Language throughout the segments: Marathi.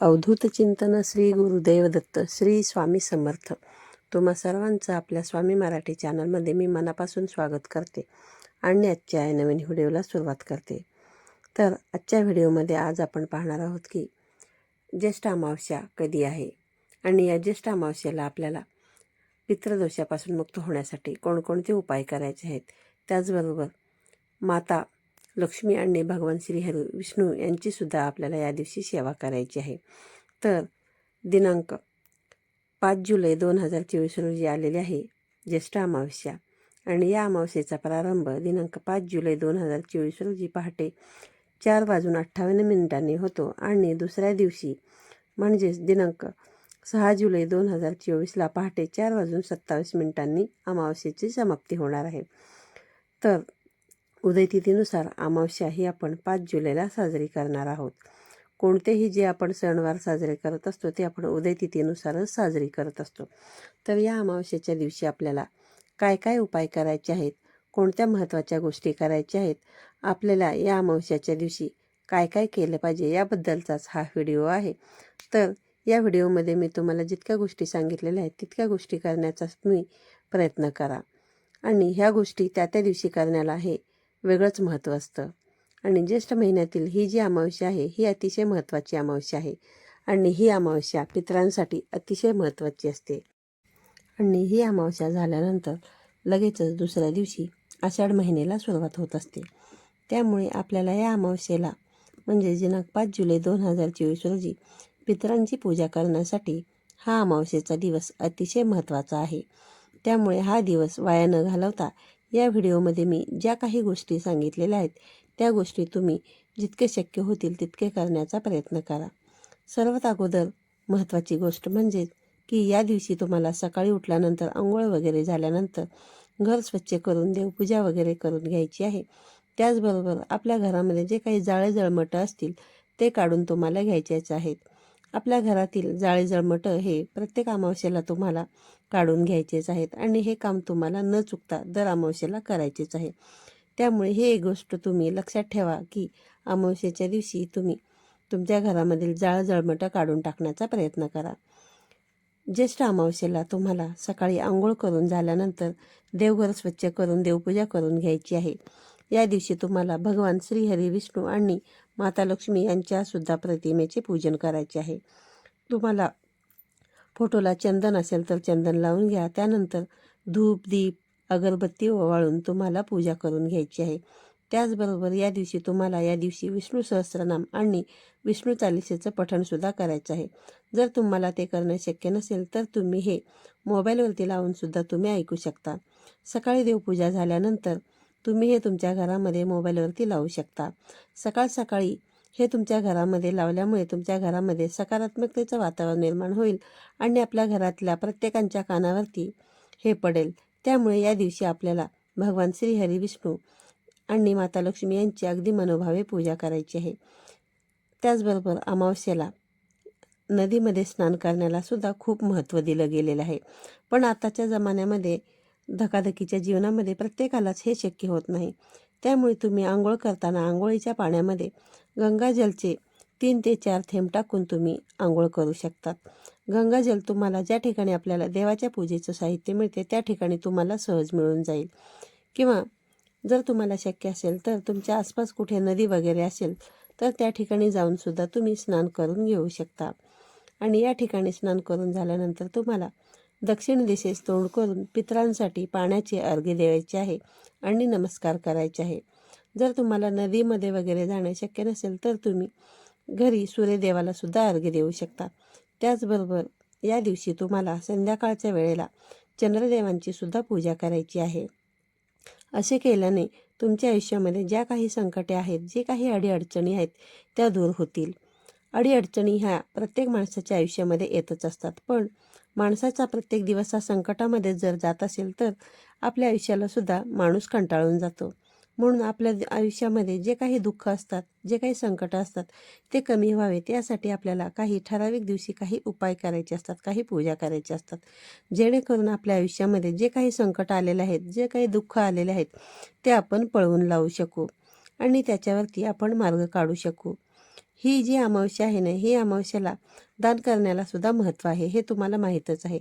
अवधूत चिंतन श्री गुरुदेव दत्त श्री स्वामी समर्थ. तुम्हा सर्वांचं आपल्या स्वामी मराठी चॅनलमध्ये मी मनापासून स्वागत करते आणि आजच्या या नवीन व्हिडिओला सुरुवात करते. तर आजच्या व्हिडिओमध्ये आज आपण पाहणार आहोत की ज्येष्ठ अमावस्या कधी आहे आणि या ज्येष्ठ अमावस्येला आपल्याला पितृदोषापासून मुक्त होण्यासाठी कोणकोणते उपाय करायचे आहेत त्याचबरोबर माता लक्ष्मी आणि भगवान श्रीहरी विष्णू यांचीसुद्धा आपल्याला या दिवशी सेवा करायची आहे. तर दिनांक पाच जुलै दोन हजार चोवीस रोजी आलेली आहे ज्येष्ठ अमावस्या. आणि या अमावस्येचा प्रारंभ दिनांक पाच जुलै दोन हजार चोवीस रोजी पहाटे चार वाजून अठ्ठावन्न मिनिटांनी होतो आणि दुसऱ्या दिवशी म्हणजेच दिनांक सहा जुलै दोन हजार चोवीसला पहाटे चार वाजून सत्तावीस मिनिटांनी अमावस्येची समाप्ती होणार आहे. तर उदयतिथीनुसार अमावस्या ही आपण पाच जुलैला साजरी करणार आहोत. कोणतेही जे आपण सणवार साजरे करत असतो ते आपण उदयतिथीनुसारच साजरी करत असतो. तर या अमावस्येच्या दिवशी आपल्याला काय काय उपाय करायचे आहेत? कोणत्या महत्त्वाच्या गोष्टी करायच्या आहेत? आपल्याला या अमावस्याच्या दिवशी काय काय केलं पाहिजे याबद्दलचाच हा व्हिडिओ आहे. तर या व्हिडिओमध्ये मी तुम्हाला जितक्या गोष्टी सांगितलेल्या आहेत तितक्या गोष्टी करण्याचा तुम्ही प्रयत्न करा. आणि ह्या गोष्टी त्या त्या दिवशी करण्याला हे वेगळंच महत्त्व असतं. आणि ज्येष्ठ महिन्यातील ही जी अमावस्या आहे ही अतिशय महत्त्वाची अमावस्या आहे. आणि ही अमावस्या पितरांसाठी अतिशय महत्त्वाची असते. आणि ही अमावस्या झाल्यानंतर लगेचच दुसऱ्या दिवशी आषाढ महिन्याला सुरुवात होत असते. त्यामुळे आपल्याला या अमावस्येला म्हणजे दिनांक पाच जुलै दोन हजार चोवीस रोजी पितरांची पूजा करण्यासाठी हा अमावस्येचा दिवस अतिशय महत्त्वाचा आहे. त्यामुळे हा दिवस वाया न घालवता या व्हिडिओमध्ये मी ज्या काही गोष्टी सांगितलेल्या आहेत त्या गोष्टी तुम्ही जितके शक्य होतील तितके करण्याचा प्रयत्न करा. सर्वात अगोदर महत्त्वाची गोष्ट म्हणजे की या दिवशी तुम्हाला सकाळी उठल्यानंतर आंघोळ वगैरे झाल्यानंतर घर स्वच्छ करून देवपूजा वगैरे करून घ्यायची आहे. त्याचबरोबर आपल्या घरामध्ये जे काही जाळे जळमटं असतील ते काढून तुम्हाला घ्यायचेच आहेत. आपल्या घरातील जाळे जळमटं हे प्रत्येक अमावस्येला तुम्हाला काढून घ्यायचेच आहेत आणि हे काम तुम्हाला न चुकता दर अमावस्येला करायचेच आहे. त्यामुळे हे एक गोष्ट तुम्ही लक्षात ठेवा की अमावस्येच्या दिवशी तुम्ही तुमच्या घरामधील जाळ जळमटं काढून टाकण्याचा प्रयत्न करा. ज्येष्ठ अमावस्येला तुम्हाला सकाळी आंघोळ करून झाल्यानंतर देवघर स्वच्छ करून देवपूजा करून घ्यायची आहे. या दिवशी तुम्हाला भगवान श्रीहरी विष्णू आणि माता लक्ष्मी यांच्यासुद्धा प्रतिमेचे पूजन करायचे आहे. तुम्हाला फोटोला चंदन असेल तर चंदन लावून घ्या. त्यानंतर धूप दीप अगरबत्ती ओवाळून तुम्हाला पूजा करून घ्यायची आहे. त्याचबरोबर या दिवशी तुम्हाला या दिवशी विष्णू सहस्रनाम आणि विष्णू चालिसेचं पठणसुद्धा करायचं आहे. जर तुम्हाला ते करणं शक्य नसेल तर तुम्ही हे मोबाईलवरती लावूनसुद्धा तुम्ही ऐकू शकता. सकाळी देवपूजा झाल्यानंतर तुम्ही हे तुमच्या घरामध्ये मोबाईलवरती लावू शकता. सकाळ सकाळी हे तुमच्या घरामध्ये लावल्यामुळे तुमच्या घरामध्ये सकारात्मकतेचं वातावरण निर्माण होईल आणि आपल्या घरातल्या प्रत्येकांच्या कानावरती हे पडेल. त्यामुळे या दिवशी आपल्याला भगवान श्री हरी विष्णू आणि माता लक्ष्मी यांची अगदी मनोभावे पूजा करायची आहे. त्याचबरोबर अमावस्येला नदीमध्ये स्नान करण्याला सुद्धा खूप महत्त्व दिलं गेलेलं आहे. पण आताच्या जमान्यामध्ये धकाधकीच्या जीवनामध्ये प्रत्येकालाच हे शक्य होत नाही. त्यामुळे तुम्ही आंघोळ करताना आंघोळीच्या पाण्यामध्ये गंगाजलचे तीन ते चार थेंब टाकून तुम्ही आंघोळ करू शकतात. गंगाजल तुम्हाला ज्या ठिकाणी आपल्याला देवाच्या पूजेचं साहित्य मिळते त्या ठिकाणी तुम्हाला सहज मिळून जाईल. किंवा जर तुम्हाला शक्य असेल तर तुमच्या आसपास कुठे नदी वगैरे असेल तर त्या ठिकाणी जाऊनसुद्धा तुम्ही स्नान करून घेऊ शकता. आणि या ठिकाणी स्नान करून झाल्यानंतर तुम्हाला दक्षिण दिशेस तोंड करून पितरांसाठी पाण्याचे अर्घ्य द्यायचे आहे आणि नमस्कार करायचे आहे. जर तुम्हाला नदीमध्ये वगैरे जाणे शक्य नसेल तर तुम्ही घरी सूर्यदेवाला सुद्धा अर्घ्य देऊ शकता. त्याचबरोबर या दिवशी तुम्हाला संध्याकाळच्या वेळेला चंद्रदेवांची सुद्धा पूजा करायची आहे. असे केल्याने तुमच्या आयुष्यामध्ये ज्या काही संकटे आहेत जे काही अडीअडचणी आहेत त्या दूर होतील. अडीअडचणी ह्या प्रत्येक माणसाच्या आयुष्यामध्ये येतच असतात. पण माणसाचा प्रत्येक दिवस हा संकटामध्ये जर जात असेल तर आपल्या आयुष्याला सुद्धा माणूस कंटाळून जातो. म्हणून आपल्या आयुष्यामध्ये जे काही दुःख असतात जे काही संकट असतात ते कमी व्हावेत. यासाठी आपल्याला काही ठराविक दिवशी काही उपाय करायचे असतात काही पूजा करायची असतात. जेणेकरून आपल्या आयुष्यामध्ये जे काही संकट आलेले आहेत जे काही दुःख आलेले आहेत ते आपण पळवून लावू शकू आणि त्याच्यावरती आपण मार्ग काढू शकू. ही जी अमावस्या आहे ना ही अमावस्याला दान करण्याला सुद्धा महत्त्व आहे हे तुम्हाला माहीतच आहे.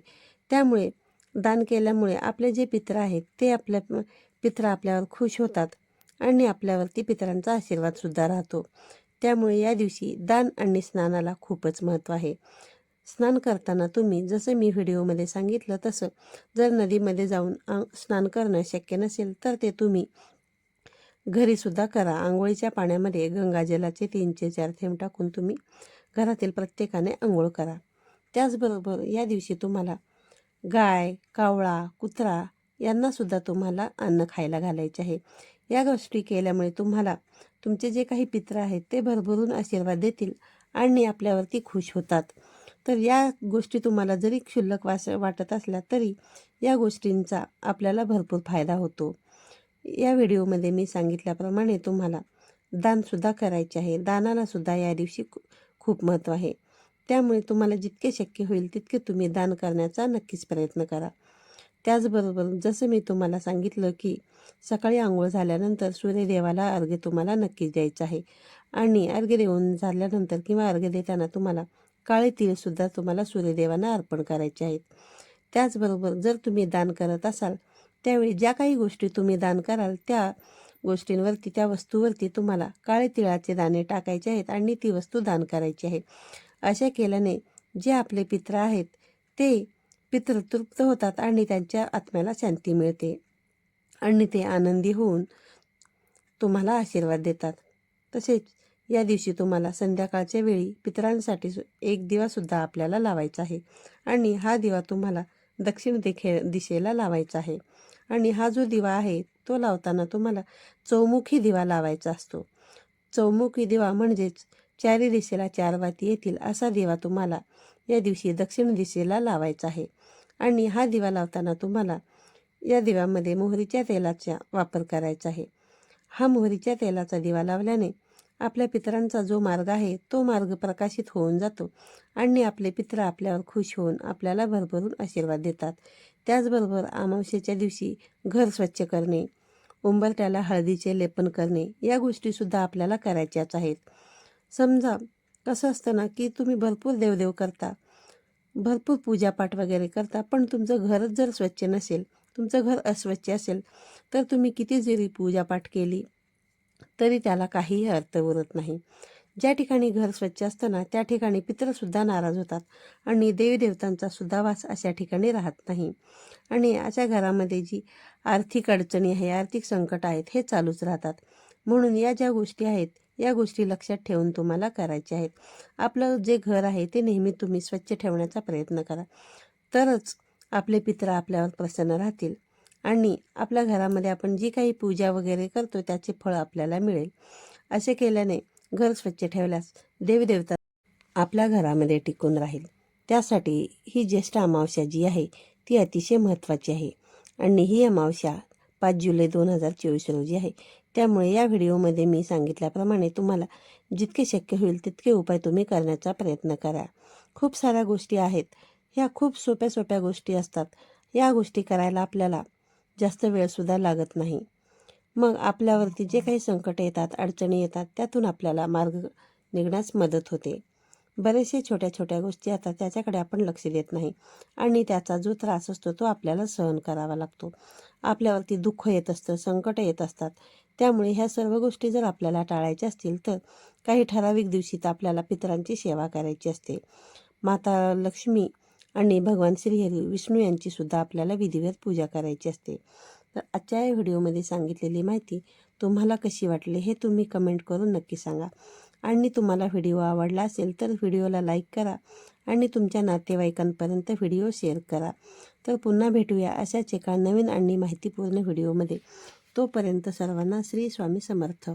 त्यामुळे दान केल्यामुळे आपले जे पित्र आहेत ते आपल्या पित्र आपल्यावर खुश होतात आणि आपल्यावरती पितरांचा आशीर्वादसुद्धा राहतो. त्यामुळे या दिवशी दान आणि स्नानाला खूपच महत्त्व आहे. स्नान करताना तुम्ही जसं मी व्हिडिओमध्ये सांगितलं तसं जर नदीमध्ये जाऊन स्नान करणं शक्य नसेल तर ते तुम्ही घरीसुद्धा करा. आंघोळीच्या पाण्यामध्ये गंगाजलाचे तीनचे चार थेंब टाकून तुम्ही घरातील प्रत्येकाने आंघोळ करा. त्याचबरोबर या दिवशी तुम्हाला गाय कावळा कुत्रा यांनासुद्धा तुम्हाला अन्न खायला घालायचे आहे. या गोष्टी केल्यामुळे तुम्हाला तुमचे जे काही पित्र आहेत ते भरभरून आशीर्वाद देतील आणि आपल्यावरती खुश होतात. तर या गोष्टी तुम्हाला जरी क्षुल्लक वास वाटत असल्या तरी या गोष्टींचा आपल्याला भरपूर फायदा होतो. या व्हिडिओमध्ये मी सांगितल्याप्रमाणे तुम्हाला दानसुद्धा करायचे आहे. दानालासुद्धा या दिवशी खूप महत्त्व आहे. त्यामुळे तुम्हाला जितके शक्य होईल तितके तुम्ही दान करण्याचा नक्कीच प्रयत्न करा. त्याचबरोबर जसं मी तुम्हाला सांगितलं की सकाळी आंघोळ झाल्यानंतर सूर्यदेवाला अर्घ्य तुम्हाला नक्कीच द्यायचं आहे. आणि अर्घ्य देऊन झाल्यानंतर किंवा अर्घ्य देताना तुम्हाला काळे तिळसुद्धा तुम्हाला सूर्यदेवांना अर्पण करायचे आहेत. त्याचबरोबर जर तुम्ही दान करत असाल त्यावेळी ज्या काही गोष्टी तुम्ही दान कराल त्या गोष्टींवरती त्या वस्तूवरती तुम्हाला काळे तिळाचे दाणे टाकायचे आहेत आणि ती वस्तू दान करायची आहे. अशा केल्याने जे आपले पित्र आहेत ते पितृ तृप्त होतात आणि त्यांच्या आत्म्याला शांती मिळते आणि ते आनंदी होऊन तुम्हाला आशीर्वाद देतात. तसेच या दिवशी तुम्हाला संध्याकाळच्या वेळी पितरांसाठी एक दिवासुद्धा आपल्याला लावायचा आहे आणि हा दिवा तुम्हाला दक्षिण दिखे दिशेला लावायचा आहे. आणि हा जो दिवा आहे तो लावताना तुम्हाला चौमुखी दिवा लावायचा असतो. चौमुखी दिवा म्हणजेच चारी दिशेला चार वाती येतील असा दिवा तुम्हाला या दिवशी दक्षिण दिशेला लावायचा आहे. आणि हा दिवा लावताना तुम्हाला या दिव्यामध्ये मोहरीच्या तेलाचा वापर करायचा आहे. हा मोहरीच्या तेलाचा दिवा लावल्याने आपल्या पितरांचा जो मार्ग आहे तो मार्ग प्रकाशित होऊन जातो आणि आपले पित्र आपल्यावर खुश होऊन आपल्याला भरभरून आशीर्वाद देतात. त्याचबरोबर अमावस्येच्या दिवशी घर स्वच्छ करणे उंबरट्याला हळदीचे लेपन करणे या गोष्टीसुद्धा आपल्याला करायच्याच आहेत. समजा कसं असतं ना की तुम्ही भरपूर देवदेव करता भरपूर पूजापाठ वगैरे करता पण तुमचं घरच जर स्वच्छ नसेल तुमचं घर अस्वच्छ असेल तर तुम्ही किती जरी पूजापाठ केली तरी त्याला काहीही अर्थ उरत नाही. ज्या ठिकाणी घर स्वच्छ असताना त्या ठिकाणी पितरसुद्धा नाराज होतात आणि देवीदेवतांचा सुद्धा वास अशा ठिकाणी राहत नाही. आणि अशा घरामध्ये जी आर्थिक अडचणी आहे आर्थिक संकट आहेत हे चालूच राहतात. म्हणून या ज्या गोष्टी आहेत या गोष्टी लक्षात ठेवून तुम्हाला करायच्या आहेत. आपलं जे घर आहे ते नेहमी तुम्ही स्वच्छ ठेवण्याचा प्रयत्न करा. तरच आपले पित्र आपल्यावर प्रसन्न राहतील. आणि आपल्या घरामध्ये आपण जी काही पूजा वगैरे करतो त्याचे फळ आपल्याला मिळेल. असे केल्याने घर स्वच्छ ठेवल्यास देवदेवता आपल्या घरामध्ये टिकून राहील. त्यासाठी ही ज्येष्ठ अमावस्या जी आहे ती अतिशय महत्त्वाची आहे. आणि ही अमावस्या पाच जुलै दोन हजार चोवीस रोजी आहे. त्यामुळे या व्हिडिओमध्ये मी सांगितल्याप्रमाणे तुम्हाला जितके शक्य होईल तितके उपाय तुम्ही करण्याचा प्रयत्न करा. खूप साऱ्या गोष्टी आहेत. ह्या खूप सोप्या सोप्या गोष्टी असतात. या गोष्टी करायला आपल्याला जास्त वेळसुद्धा लागत नाही. मग आपल्यावरती जे काही संकट येतात अडचणी येतात त्यातून आपल्याला मार्ग निघण्यास मदत होते. बरेचसे छोट्या छोट्या गोष्टी असतात त्याच्याकडे आपण लक्ष देत नाही आणि त्याचा जो त्रास असतो तो आपल्याला सहन करावा लागतो. आपल्यावरती दुःख येत असतं संकट येत असतात. त्यामुळे ह्या सर्व गोष्टी जर आपल्याला टाळायच्या असतील तर काही ठराविक दिवशी तर आपल्याला पितरांची सेवा करायची असते. माता लक्ष्मी आणि भगवान श्रीहरी विष्णू यांची सुद्धा आपल्याला विधिवत पूजा करायची असते. तर आजच्या या व्हिडिओमध्ये सांगितलेली माहिती तुम्हाला कशी वाटली हे तुम्ही कमेंट करून नक्की सांगा. आणि तुम्हाला व्हिडिओ आवडला असेल तर व्हिडिओला लाईक करा आणि तुमच्या नातेवाईकांपर्यंत व्हिडिओ शेअर करा. तर पुन्हा भेटूया अशाच एका नवीन आणि माहितीपूर्ण व्हिडिओमध्ये. तोपर्यंत सर्वांना श्री स्वामी समर्थ.